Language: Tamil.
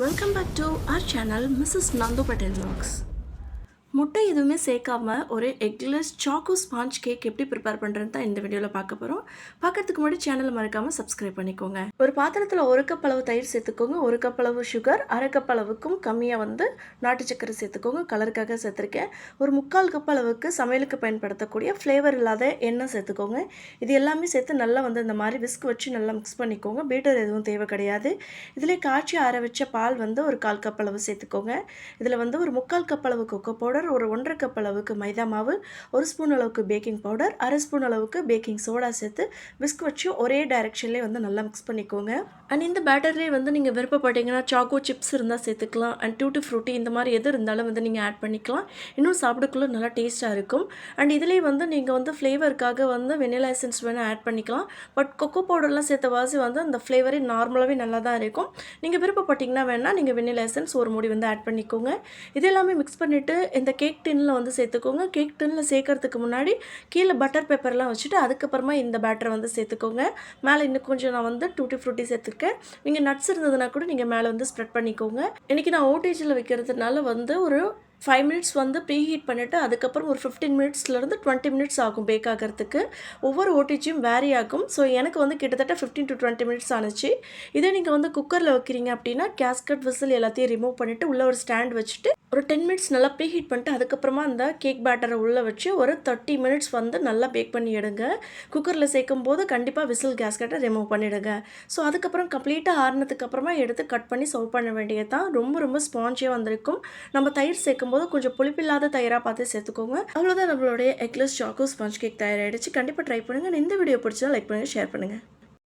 Welcome back to our channel Mrs. Nandu Patel Vlogs. முட்டை எதுவுமே சேர்க்காம ஒரு எக்லெஸ் சாக்கோ ஸ்பாஞ்ச் கேக் எப்படி ப்ரிப்பேர் பண்ணுறது தான் இந்த வீடியோவில் பார்க்க போகிறோம் பார்க்கறதுக்கு முன்னாடி சேனலை மறக்காமல் சப்ஸ்கிரைப் பண்ணிக்கோங்க. ஒரு பாத்திரத்தில் ஒரு கப் அளவு தயிர் சேர்த்துக்கோங்க. ஒரு கப் அளவு சுகர் அரை கப் அளவுக்கும் கம்மியாக வந்து நாட்டு சக்கரை சேர்த்துக்கோங்க. கலருக்காக சேர்த்துருக்கேன். ஒரு முக்கால் கப் அளவுக்கு சமையலுக்கு பயன்படுத்தக்கூடிய ஃப்ளேவர் இல்லாத எண்ணெய் சேர்த்துக்கோங்க. இது எல்லாமே சேர்த்து நல்லா வந்து இந்த மாதிரி விஸ்க் வச்சு நல்லா மிக்ஸ் பண்ணிக்கோங்க. பீட்டர் எதுவும் தேவை கிடையாது. இதில் காய்ச்சி ஆற வச்ச பால் வந்து ஒரு கால் கப் அளவு சேர்த்துக்கோங்க. இதில் வந்து ஒரு முக்கால் கப் அளவு கொக்கோ பவுடர் ஒரு ஒன்றரை கப் அளவுக்கு மைதா மாவு ஒரு ஸ்பூன் அளவுக்கு பேக்கிங் பவுடர் அரை ஸ்பூன் அளவுக்கு பேக்கிங் சோடா சேர்த்து விஸ்க் வச்சு ஒரே டைரெக்ஷன்லேயே வந்து நல்லா மிக்ஸ் பண்ணிக்கோங்க. அண்ட் இந்த பேட்டர்லேயே வந்து நீங்கள் விருப்பப்பட்டீங்கன்னா சாக்கோ சிப்ஸ் இருந்தால் சேர்த்துக்கலாம். அண்ட் டூட்டி ஃப்ரூட்டி இந்த மாதிரி எது இருந்தாலும் வந்து நீங்கள் ஆட் பண்ணிக்கலாம். இன்னும் சாப்பிடக்குள்ள நல்லா டேஸ்ட்டாக இருக்கும். அண்ட் இதுலேயே வந்து நீங்கள் வந்து ஃப்ளேவருக்காக வந்து வெனிலா எசன்ஸ் வேணால் ஆட் பண்ணிக்கலாம். பட் கொக்கோ பவுடர்லாம் சேர்த்த வாசி வந்து அந்த ஃப்ளேவரே நார்மலாகவே நல்லா தான் இருக்கும். நீங்கள் விருப்பப்பட்டீங்கன்னா வேணால் நீங்கள் வெனிலா எசன்ஸ் ஒரு முடி வந்து ஆட் பண்ணிக்கோங்க. இது எல்லாமே மிக்ஸ் பண்ணிவிட்டு இந்த கேக் டின்னில் வந்து சேர்த்துக்கோங்க. கேக் டின்னில் சேர்க்கறதுக்கு முன்னாடி கீழே பட்டர் பேப்பர்லாம் வச்சுட்டு அதுக்கப்புறமா இந்த பேட்டரை வந்து சேர்த்துக்கோங்க. மேலே இன்னும் கொஞ்சம் நான் வந்து டூட்டி ஃப்ரூட்டி சேர்த்துருக்கேன். நீங்கள் நட்ஸ் இருந்ததுன்னா கூட நீங்கள் மேலே வந்து ஸ்ப்ரெட் பண்ணிக்கோங்க. இன்றைக்கி நான் ஓட்டேஜில் வைக்கிறதுனால வந்து ஒரு ஃபைவ் மினிட்ஸ் வந்து ப்ரீ ஹீட் பண்ணிவிட்டு அதுக்கப்புறம் ஒரு ஃபிஃப்டீன் மினிட்ஸ்லேருந்து டுவெண்ட்டி மினிட்ஸ் ஆகும் பேக் ஆகிறதுக்கு. ஒவ்வொரு ஓடிஜியும் வேரி ஆகும். ஸோ எனக்கு வந்து கிட்டத்தட்ட ஃபிஃப்டீன் டு டுவெண்ட்டி மினிட்ஸ் ஆனுச்சு. இதே நீங்கள் வந்து குக்கரில் வைக்கிறீங்க அப்படின்னா கேஸ்கட் விசில் எல்லாத்தையும் ரிமூவ் பண்ணிவிட்டு உள்ளே ஒரு ஸ்டாண்ட் வச்சுட்டு ஒரு டென் மினிட்ஸ் நல்லா ப்ரீ ஹீட் பண்ணிட்டு அதுக்கப்புறமா அந்த கேக் பேட்டரை உள்ளே வச்சு ஒரு தேர்ட்டி மினிட்ஸ் வந்து நல்லா பேக் பண்ணி எடுங்க. குக்கரில் சேர்க்கும் போது கண்டிப்பாக விசில் கேஸ்கட்டை ரிமூவ் பண்ணிவிடுங்க ஸோ அதுக்கப்புறம் கம்ப்ளீட்டாக ஆறினதுக்கப்புறமா எடுத்து கட் பண்ணி சர்வ் பண்ண வேண்டியது தான் ரொம்ப ரொம்ப ஸ்பாஞ்சியாக வந்திருக்கும். நம்ம தயிர் சேர்க்கும் போது கொஞ்சம் புளிப்பில்லாத தயிராக பார்த்து சேர்த்துக்கோங்க. அவ்வளோதான் நம்மளுடைய எக்லஸ் சாக்கோ ஸ்பாஞ்ச் கேக் தயாராகிடுச்சு கண்டிப்பாக ட்ரை பண்ணுங்கள் இந்த வீடியோ பிடிச்சா லைக் பண்ணுங்கள் ஷேர் பண்ணுங்கள்